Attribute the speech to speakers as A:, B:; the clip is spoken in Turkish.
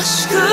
A: aşkı.